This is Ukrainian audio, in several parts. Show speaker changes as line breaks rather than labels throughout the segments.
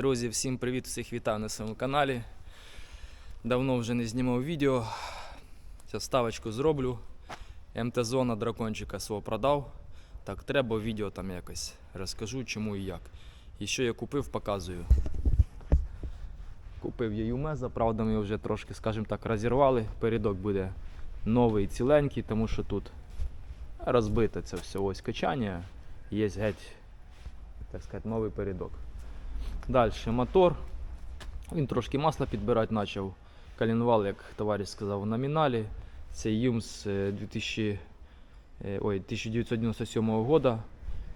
Друзі, всім привіт, всіх вітаю на своєму каналі. Давно вже не знімав відео. Зараз ставочку зроблю. МТ-зона дракончика свого продав. Так, треба відео там якось. Розкажу чому і як. І що я купив, показую. Купив я Юмеза, правда, ми його вже трошки, скажімо так, розірвали. Передок буде новий ціленький, тому що тут розбите це все ось качання. Є геть, так сказати, новий передок. Далі мотор. Він трошки масла підбирати почав. Калінвал, як товариш сказав, в номіналі. Це Юмс е, 2000, е, 1997 года.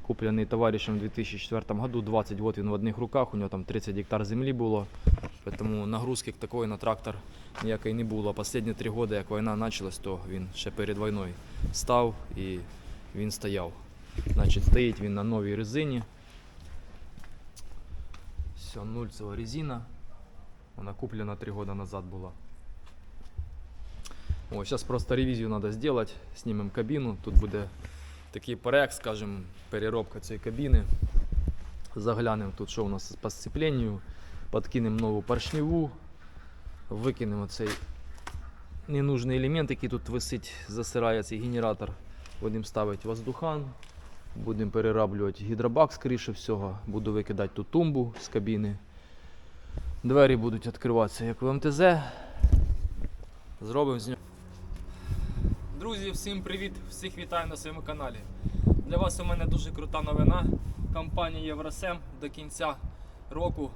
Куплений товаришем у 2004 году. 20 год він в одних руках, у нього там 30 гектар землі було. Тому нагрузки такої на трактор ніякої не було. Останні три роки, як війна почалась, то він ще перед війною став і він стояв. Значить, стоїть він на новій резині. Все, нульцева резина. Вона куплена 3 года назад була. О, сейчас просто ревізію треба зробити. Знімемо кабіну. Тут буде такий проект, скажімо, переробка цієї кабіни. Заглянемо тут, що у нас по сцепленню. Подкинемо нову поршневу. Викинемо цей ненужний елемент, який тут висить, засирає цей генератор. Будемо ставити воздухан. Будемо перероблювати гідробак, скоріше всього. Буду викидати ту тумбу з кабіни. Двері будуть відкриватися як в МТЗ. Зробимо з нього. Друзі, всім привіт! Всіх вітаю на своєму каналі. Для вас у мене дуже крута новина. Компанія Євросем до кінця року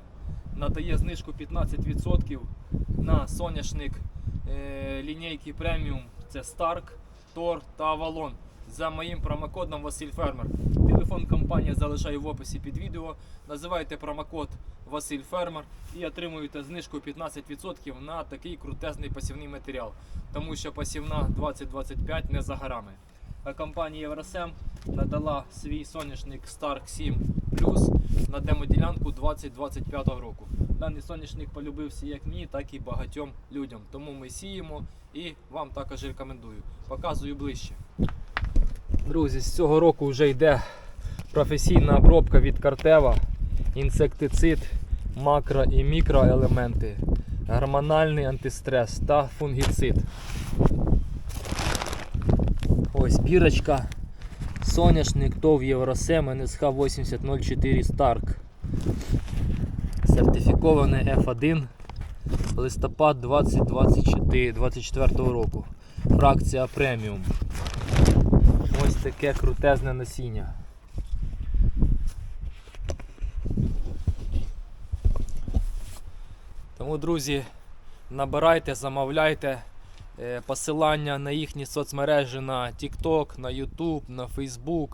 надає знижку 15% на соняшник е, лінійки преміум. Це Stark, Tor та Avalon за моїм промокодом Василь Фермер. Телефон компанії залишаю в описі під відео. Називайте промокод Василь Фермер і отримуєте знижку 15% на такий крутезний посівний матеріал. Тому що посівна 2025 не за горами. А компанія Євросем надала свій соняшник Stark 7 Plus на демоділянку 2025 року. Даний соняшник полюбився як мені, так і багатьом людям. Тому ми сіємо і вам також рекомендую. Показую ближче. Друзі, з цього року вже йде професійна обробка від Картева, інсектицид, макро і мікроелементи, гормональний антистрес та фунгіцид. Ось бірочка. Соняшник ТОВ Євросем НСХ 8004 Stark. Сертифіковане F1 листопад 2024 року. Фракція преміум. Таке крутезне насіння. Тому, друзі, набирайте, замовляйте е, посилання на їхні соцмережі на TikTok, на YouTube, на Facebook,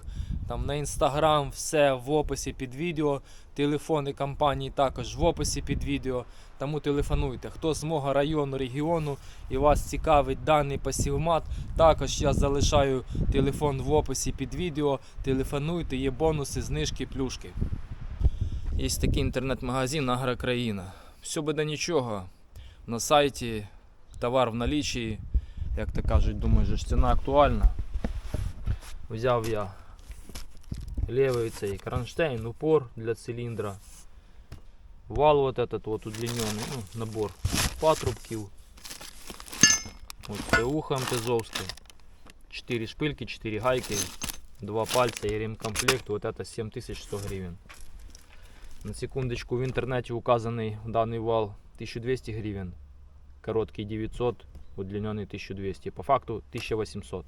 там, на Instagram, все в описі під відео. Телефони компанії також в описі під відео. Тому телефонуйте. Хто з мого району, регіону і вас цікавить даний посівмат, також я залишаю телефон в описі під відео. Телефонуйте, є бонуси, знижки, плюшки. Є такий інтернет-магазин Агрокраїна. Все буде нічого. На сайті товар в налічі, як то кажуть, думаю, що ціна актуальна. Взяв я левый цей кронштейн, упор для цилиндра. Вал вот этот вот удлиненный, ну, набор патрубків. Ось це ухо МТЗовське. 4 шпильки, 4 гайки, 2 пальця і ремкомплект. Вот это 7100 гривен. На секундочку в інтернеті указаний даний вал 1200 гривен. Короткий 900, удлиненный 1200. По факту 1800.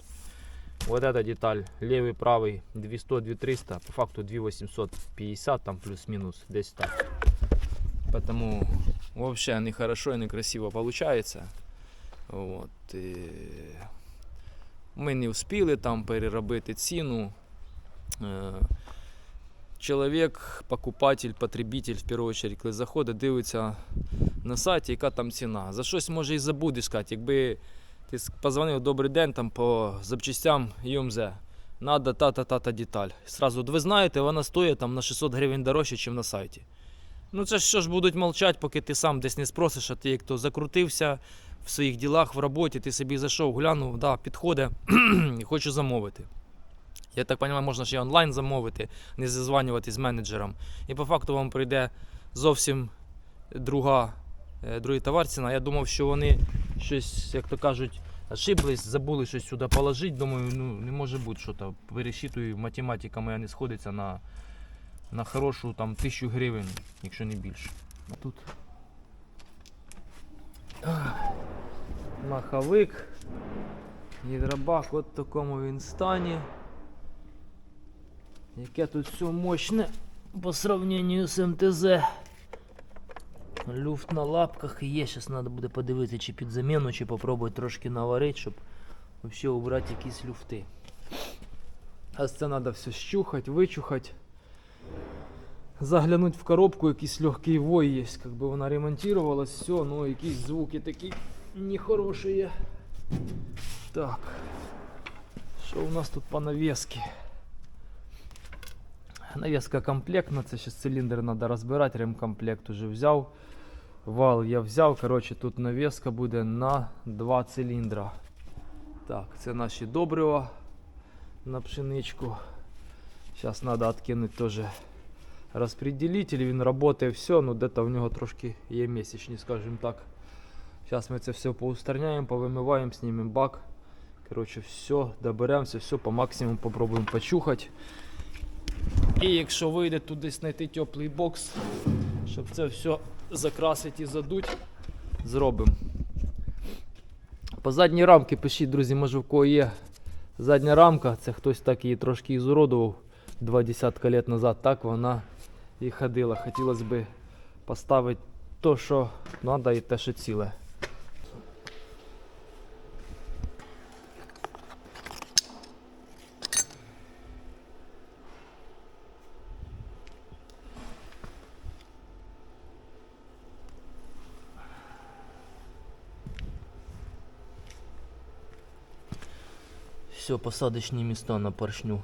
Вот эта деталь, левый, правый 200-2300, по факту 2850, там плюс-минус, десь так. Поэтому вообще не хорошо и не красиво получается. Вот. І ми не встигли там переробити ціну. Е, Чоловік, покупатель, потребитель, в першу чергу, коли заходить, дивиться на сайті, яка там ціна. За щось може і забудеш сказати, якби ти позвонив добрий день там по запчастям ЮМЗ. Надо та-та-та-та деталь. Сразу, ви знаєте, вона стоїть там на 600 гривень дорожче, ніж на сайті. Ну це ж що ж будуть мовчати, поки ти сам десь не спросиш, а ти як то закрутився в своїх ділах, в роботі, ти собі зайшов, глянув, да, підходить і хочу замовити. Я так розумію, можна ще онлайн замовити, не зазванювати з менеджером. І по факту вам прийде зовсім друга, е, другий товар ціна. Я думав, що вони щось, як то кажуть, ошиблись, забули щось сюди положити. Думаю, ну не може бути що то. Пересчитую, математика моя не сходиться на, на хорошу там тисячу гривень, якщо не більше. А тут Ах, маховик. Гідробак от в такому він стані. Яке тут все мощне по сравнению з МТЗ. Люфт на лапках є. Зараз треба буде подивитися, чи під заміну, чи попробувати трошки наварити, щоб взагалі убрати якісь люфти. А це треба все щухати, вичухати. Заглянуть в коробку, якийсь легкий вой є, бы вона ремонтувалась, все, ну якісь звуки такі нехороші. Так. Що у нас тут по навеске? Навеска комплектна, це ще циліндр треба розбирати, ремкомплект уже взяв. Вал я взяв. Коротше, тут навеска буде на два циліндра. Так, це наші добрива на пшеничку. Зараз треба відкинути теж розпределитель. Він працює все, ну де-то в нього трошки є місячні, скажімо так. Зараз ми це все поустраняємо, повимиваємо, знімемо бак. Коротше, все, доберемося, все по максимуму попробуємо почухати. І якщо вийде десь знайти теплий бокс, щоб це все закрасити і задуть, зробимо. По задній рамці пишіть, друзі, може в кого є задня рамка, це хтось так її трошки ізуродував два десятка лет назад, так вона і ходила. Хотілося б поставити то, що треба, і те, що ціле. Все, посадочні міста на поршню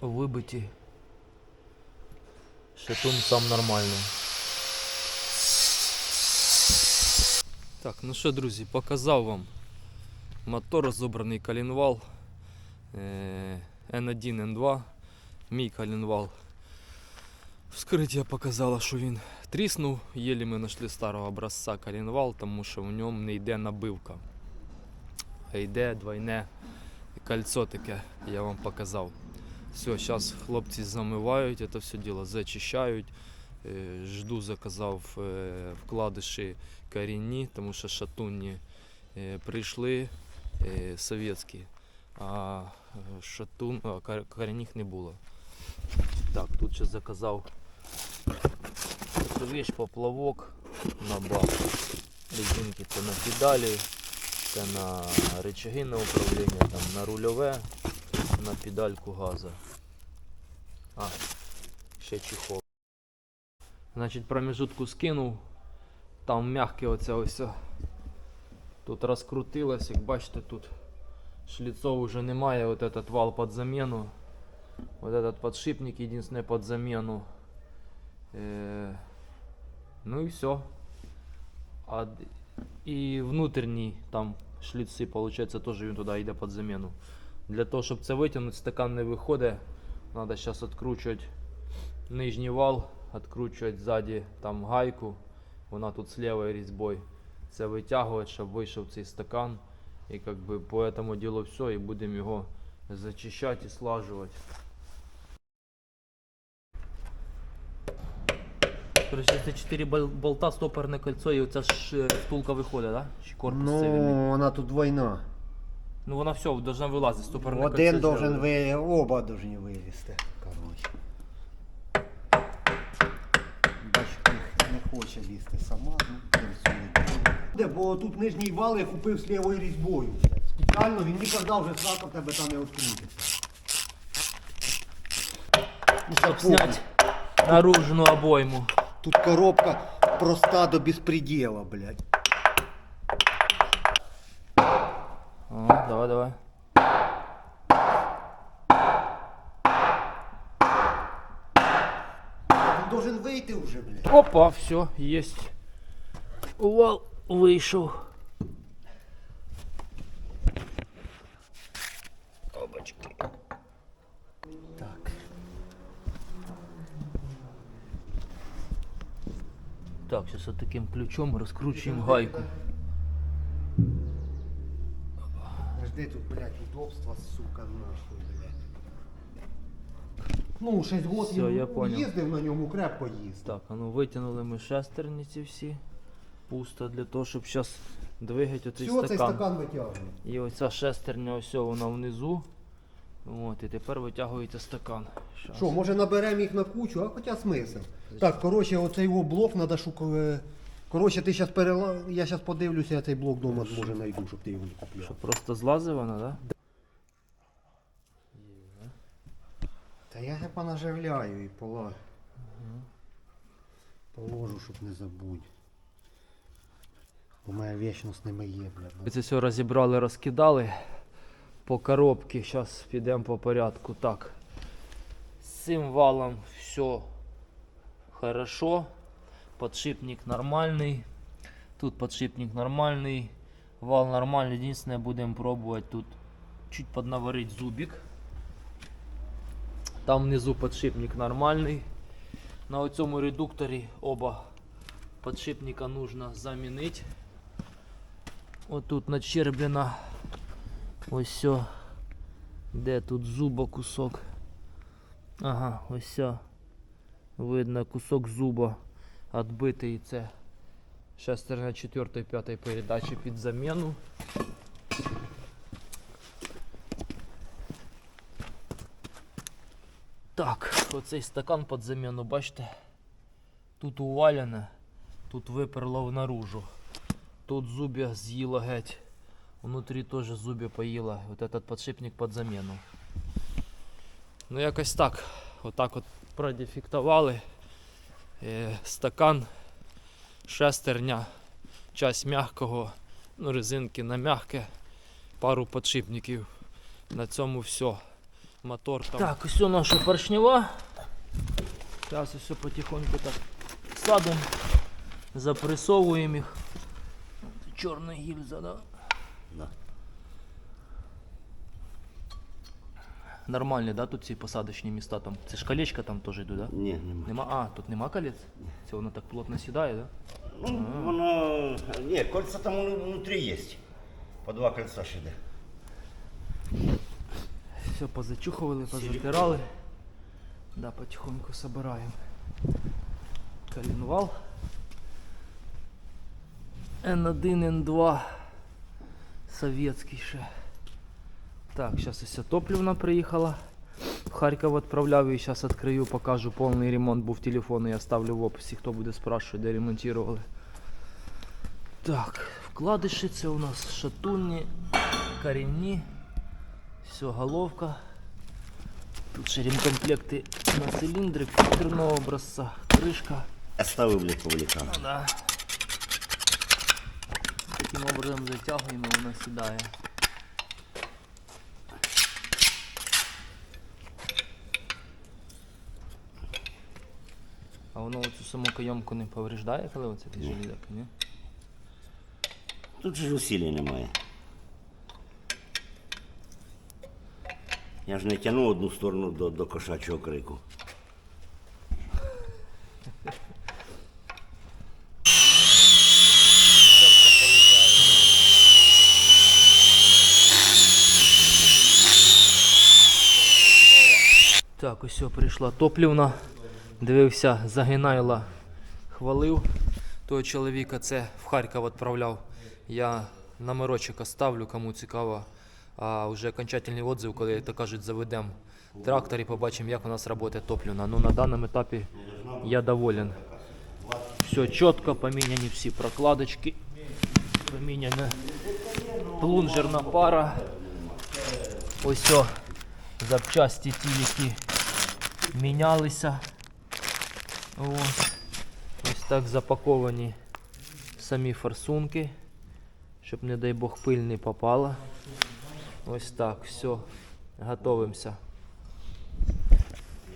вибиті. Шатун там нормальний. Так, ну що, друзі, показав вам мотор розобраний коленвал е, N1, N2, мій коленвал. Вскриття показало, що він тріснув, єлі ми знайшли старого образця коленвал, тому що в ньому не йде набивка. А йде двойне кольцо таке, я вам показав. Все, зараз хлопці замивають це все діло, зачищають. Е, Жду заказав е, вкладиші корінні, тому що шатунні е, прийшли совєтські, а шатун, а, кор- корінних не було. Так, тут ще заказав таку поплавок на бак. Резинки це на педалі, це на рычаги на управління, там на рульове, на педальку газа. А, ще чехол. Значить, промежутку скинув. Там м'яке оце ось. о. Тут розкрутилось, як бачите, тут шліцов вже немає. Вот этот вал під заміну. Вот этот подшипник единственный під заміну. Е, ну і все. А, д- і внутрішній там шліци, получается, теж він туди йде під заміну. Для того, щоб це витягнути, стакан не виходить. Надо зараз відкручувати нижній вал, відкручувати ззаді там гайку. Вона тут з лівою різьбою. Це витягувати, щоб вийшов цей стакан. І как би по этому ділу все, і будемо його зачищати і слажувати. Короче, це 4 болта, стопорне кольцо і оця ж втулка виходить, да? Чи корпус цивільний?
Ну, вона тут двойна.
Ну вона все, должна вилазити, стопорне
Один
кольцо.
должен
зроблене.
ви, оба должны вилізти. Короче. Не, хоче лізти сама, ну, працює. Де, бо тут нижній вал я купив з лівою різьбою. Спеціально він ніколи вже срака в тебе там не відкрутиться.
Щоб зняти наружну обойму.
Тут коробка проста до безпредела, блядь.
О, давай, давай.
Він должен вийти вже, блядь.
Опа, все, есть. Вал вийшов.
Так,
зараз таким ключом розкручуємо гайку.
Жди тут, блядь, удобства, сука, нахуй, блядь. Ну, 6 років
Всё, я понял.
їздив на ньому, крепко їздив.
Так, а ну витягнули ми шестерниці всі. Пусто для того, щоб зараз двигати оцей
Все, цей
стакан.
стакан.
І оця шестерня ось вона внизу. От, і тепер витягується стакан. Щас.
Що, може наберемо їх на кучу, а хоча смисл. Так, коротше, оцей його блок треба шукати. Коротше, ти зараз перела... я зараз подивлюся, я цей блок вдома може знайду, щоб ти його не купляв.
Що просто злазить вона, так? Да?
Та я його понаживляю і пола... положу, щоб не забудь. У мене вічно з ними є, блядь.
Це все розібрали, розкидали по коробці. Зараз підемо по порядку. Так. З цим валом все хорошо. Подшипник нормальний. Тут подшипник нормальний. Вал нормальний. Единственное, будемо пробувати тут чуть поднаварить зубик. Там внизу подшипник нормальний. На цьому редукторі оба подшипника нужно замінити. Отут начерблено ось сьо. Де тут зуба кусок? Ага, ось сьо. Видно кусок зуба відбитий. Це шестерня 4 5 передачі під заміну. Так, оцей стакан під заміну, бачите? Тут уваляне, тут виперло наружу. Тут зубья з'їла геть. Внутрі теж зубья поїла. Вот этот подшипник під заміну. Ну якось так. Отак от продефектували. Е, стакан, шестерня, часть м'якого, ну резинки на м'яке, пару подшипників. На цьому все. Мотор там. Так, ось наша поршнева. Зараз все потихоньку так садимо, запресовуємо їх. Чорна гільза, да?
Да.
Нормальні, да, тут ці посадочні міста там. Це ж колечка там теж йдуть, да?
Ні, нема.
Нема. А, тут нема колець? Це воно так плотно сідає, да?
Ну, воно. Ні, кольця там внутрі є. По два кольця ще йде.
Все, позачухували, позатирали. Да, потихоньку собираємо. Коленвал. N1, N2. Советський ще. Так, зараз ось топливна приїхала. В Харків відправляв і зараз відкрию, покажу повний ремонт. Був телефон, я ставлю в описі, хто буде спрашивати, де ремонтували. Так, вкладиші це у нас шатунні, корінні. Все, головка. Тут ще ремкомплекти на циліндрик фільтрного образця, кришка.
Оставив, блядь, по великану.
Ну да. Таким образом затягуємо, вона сідає. А воно оцю саму кайомку не повреждає, коли оце ти железяка, ні?
Тут же ж усилля немає. Я ж не тягну одну сторону до, до кошачого крику.
Так, ось все, прийшла топлівна. Дивився, загинайла, хвалив. Того чоловіка це в Харків відправляв. Я номерочок оставлю, кому цікаво. А вже окончательний відзив, коли то кажуть, заведемо трактор і побачимо, як у нас працює топлівна. Ну на даному етапі я доволен. Все чітко, поміняні всі прокладочки. Поміняна плунжерна пара. Ось запчасті ті, які мінялися. Ось. Ось так запаковані самі форсунки, щоб, не дай Бог, пиль не попала. Ось так, все, готовимося.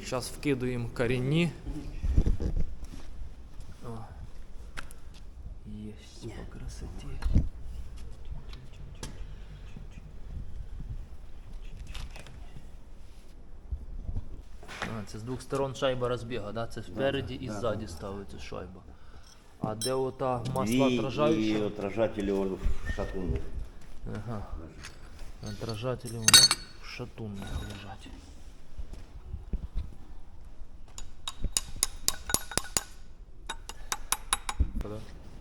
Зараз вкидуємо корінні. Єсть по красоті. Це з двох сторон шайба розбіга, да? Це спереді і ззаді ставиться шайба. А де ота масло
і
отражаюче?
отражателі он в шатунних.
Ага. Отражателі у нас в шатунних лежать.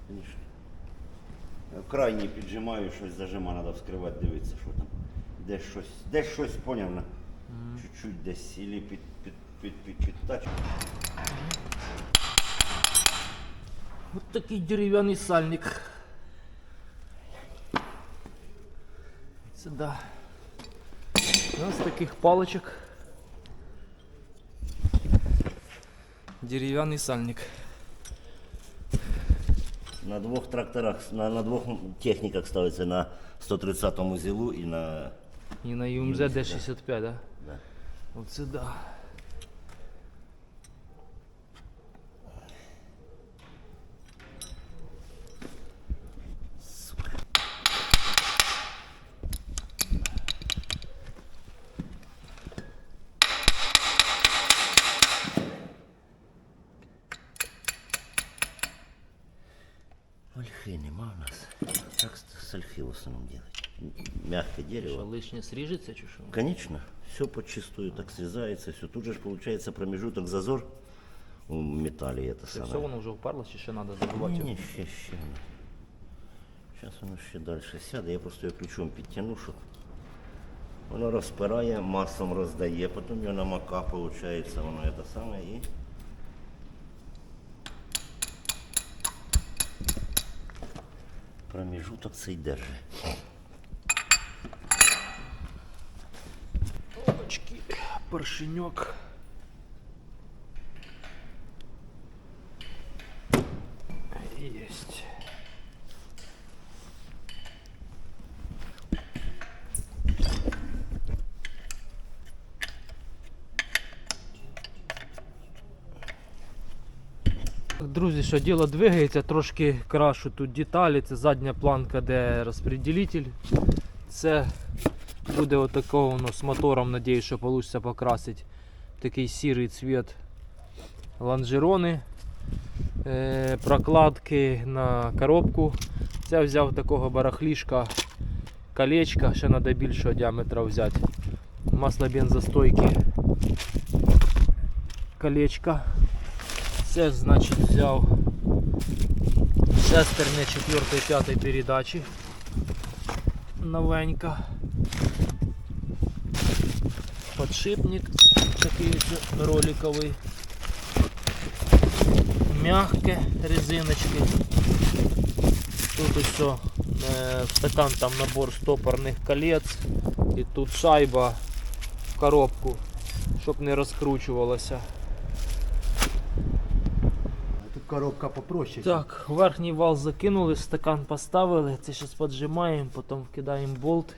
Конечно. Крайній піджимаю, щось зажима, треба вскривати, дивитися, що там. Десь щось, десь щось поняв на. Чуть-чуть десь, или під, під, під, під, під тачку.
От такий дерев'яний сальник. Це да. Ось таких паличок. Дерев'яний сальник.
На двох тракторах, на, на двох техніках ставиться на 130-му зілу і на.
І на ЮМЗ
ЮМЗ, да.
Д65, да?
Да.
Оце да.
Ольхи нема у нас. Так с ольхи в основном делать. Мягкое дерево.
лишнє сріжеться чи що?
Конечно, все подчистую так срезается, все. Тут же ж получается промежуток, зазор у металле это
Це
самое.
все воно вже впарло, чи ще треба забивати?
Ні,
його?
ні, ще, ще. Зараз воно ще далі сяде. Я просто його ключом підтягну, щоб воно розпирає, маслом роздає, потім його намака, виходить, воно це саме і. Проміжуток цей держи.
Очки, поршеньок. Есть. Друзі, що діло двигається, трошки крашу тут деталі. Це задня планка, де розподілитель. Це буде отакого воно з мотором, надіюсь, що вийде покрасити. Такий сірий цвіт лонжерони, е, прокладки на коробку. Це взяв такого барахлішка, колечка, ще треба більшого діаметра взяти. Масло бензостойки. Колечко. Це значить взяв шестерня 4-5 передачі. Новенька. Подшипник такий роликовий. Мягке резиночки. Тут ось е, стакан там набор стопорних колець. І тут шайба в коробку, щоб не розкручувалося.
Коробка попроще.
Так, верхній вал закинули, стакан поставили, це зараз поджимаємо, потім вкидаємо болт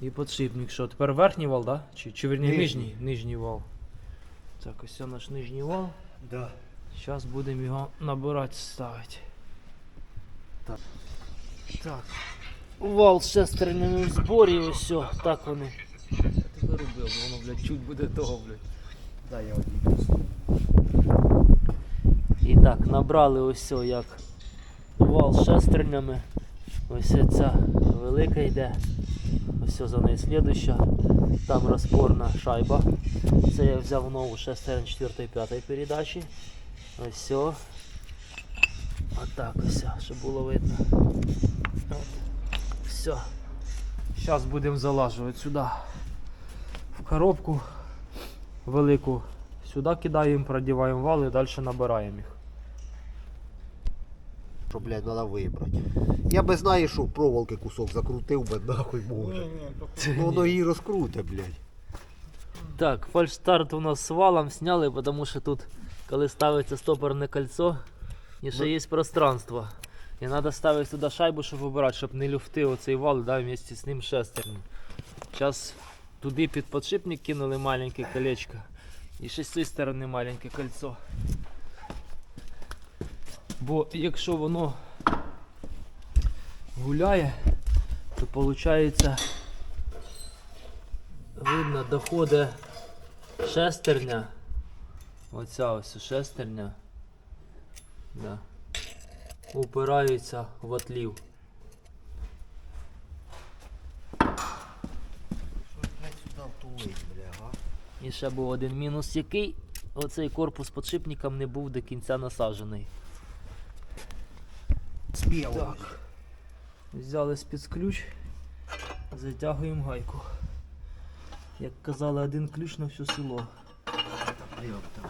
і подшипник. Що, тепер верхній вал, да? Чи, чи верні,
Нижній.
нижній? Нижній вал. Так, ось це наш нижній вал.
Да.
Зараз будемо його набирати, ставити.
Так.
Так. Вал з шестернями в зборі, ось все, так вони. Я ти виробив, воно, блядь, чуть буде того, блядь.
Да, я одійду.
І так, набрали ось як вал шестернями. Ось ця велика йде. Ось за нею слідуща. Там розпорна шайба. Це я взяв нову шестерню 4-5 передачі. Ось. Отак ось, щоб було видно. Все. Зараз будемо залажувати сюди. В коробку велику. Сюди кидаємо, продіваємо вал і далі набираємо їх.
Що, блядь, треба вибрати. Я би знаю, що проволоки кусок закрутив би, нахуй може. Ну воно її розкруте, блядь.
Так, фальшстарт у нас з валом сняли, тому що тут, коли ставиться стопорне кольцо, і ще є пространство. І треба ставити сюди шайбу, щоб вибирати, щоб не люфти оцей вал, да, вместе з ним шестерню. Зараз туди під подшипник кинули маленьке колечко. І ще з цієї сторони маленьке кольцо. Бо якщо воно гуляє, то виходить видно, доходить шестерня. Оця ось шестерня. Да. упираються в отлів. І ще був один мінус, який оцей корпус подшипником не був до кінця насаджений. Так. Взяли спецключ, затягуємо гайку. Як казали, один ключ на все село.
Ёпта.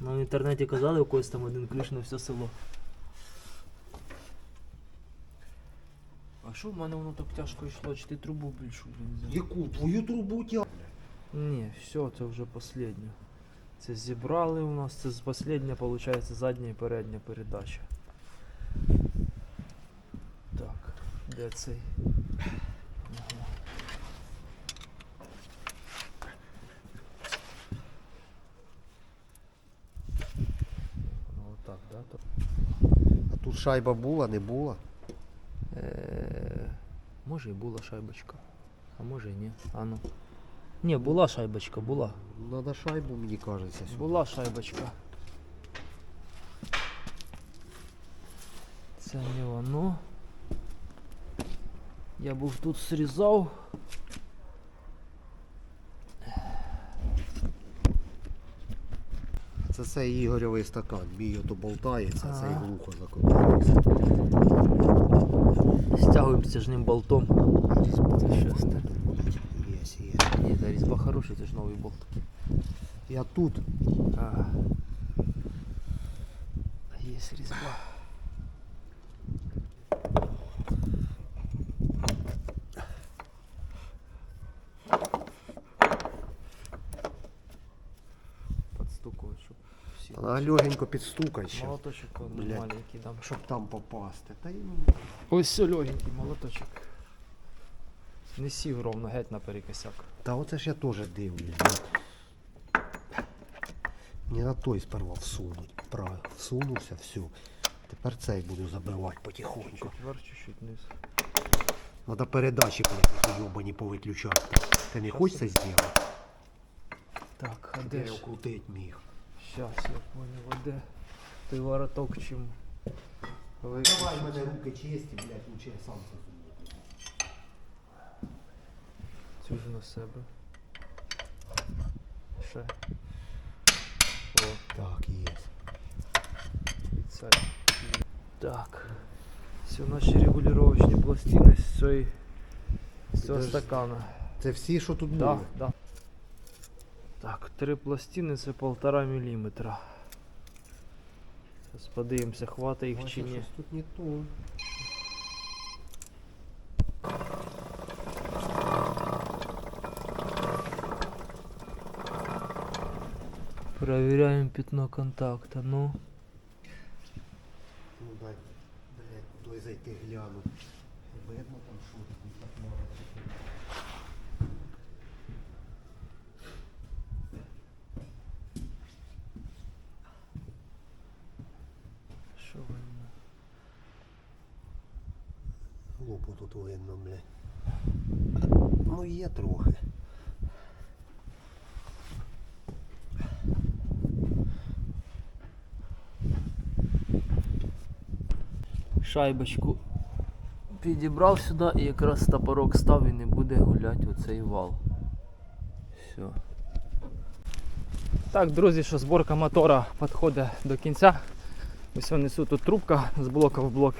Ну, в інтернеті казали, у когось там один ключ на все село. А що в мене воно так тяжко йшло? Чи ти трубу більшу блін, взяв?
Яку? Твою трубу тя?
Ні, все, це вже останнє. Це зібрали у нас, це з- остання, виходить, задня і передня передача. Так, де цей? Ну отак, да? То...
А тут шайба була, не була?
Е, може і була шайбочка, а може і ні. А ну. Ні, була шайбочка, була.
Надо шайбу, мені кажеться.
Була шайбочка. Це не воно. Я був тут срізав.
Це цей Ігорьовий стакан. Мій ото болтається, а цей
Ага.
глухо закрутився.
Стягуємо стяжним болтом. Це шесте.
Є, є.
Ні, та різьба хороша, це ж новий болт.
Я тут.
Ага. Є різьба. Подстукувати, щоб всі.
А легенько підстукай ще.
Молоточок
Блядь.
маленький там.
Щоб там попасти. Та й ну.
Ось все легенький молоточок. Не сів ровно, геть наперекосяк.
Та оце ж я теж дивлюсь. Мені на той сперва всунуть. Правильно, всунувся, все. Тепер цей буду забивати потихоньку.
Чуть вверх, чуть-чуть вниз.
Надо передачі, блядь, йобані повиключати. Ти не хочеш це зробити?
Так, а
Щоб
де
я
ж?
його крутить міг.
Щас я понял, де? Той вороток чим?
Давай, в мене руки чисті, блядь, лучше я сам це зроблю.
Цю ж на себе. Ще. О,
Так, є.
і це. Так. Все наші регулювачні пластини з цієї з цього стакана.
Це всі, що тут були?
да. Так, три пластини це полтора міліметра. Зараз подивимося, хватить їх чи ні.
Тут не то.
Проверяем пятно контакта. Ну,
Ну дай, блядь, туди зайти гляну. Видно там там так може бути.
що видно?
Лупу тут видно, блядь. Ну є трохи.
Шайбочку підібрав сюди і якраз топорок став і не буде гуляти оцей вал. Все. Так, друзі, що зборка мотора підходить до кінця. Ось несу тут трубка з блока в блок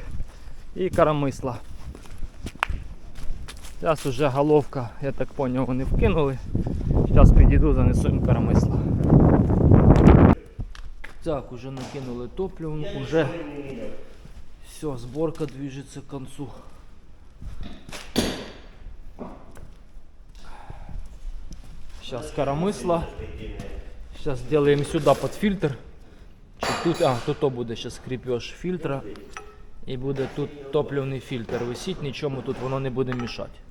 і карамисла. Зараз уже головка, я так зрозумів, вони вкинули. Зараз підійду, занесу їм карамисла. Так, уже накинули топливо, уже все, сборка движется к концу. Сейчас коромысло. Сейчас сделаем сюда под фильтр. Тут, а, тут то буде сейчас крепеж фильтра. І буде тут топливний фільтр висіть, нічому тут воно не буде мішати.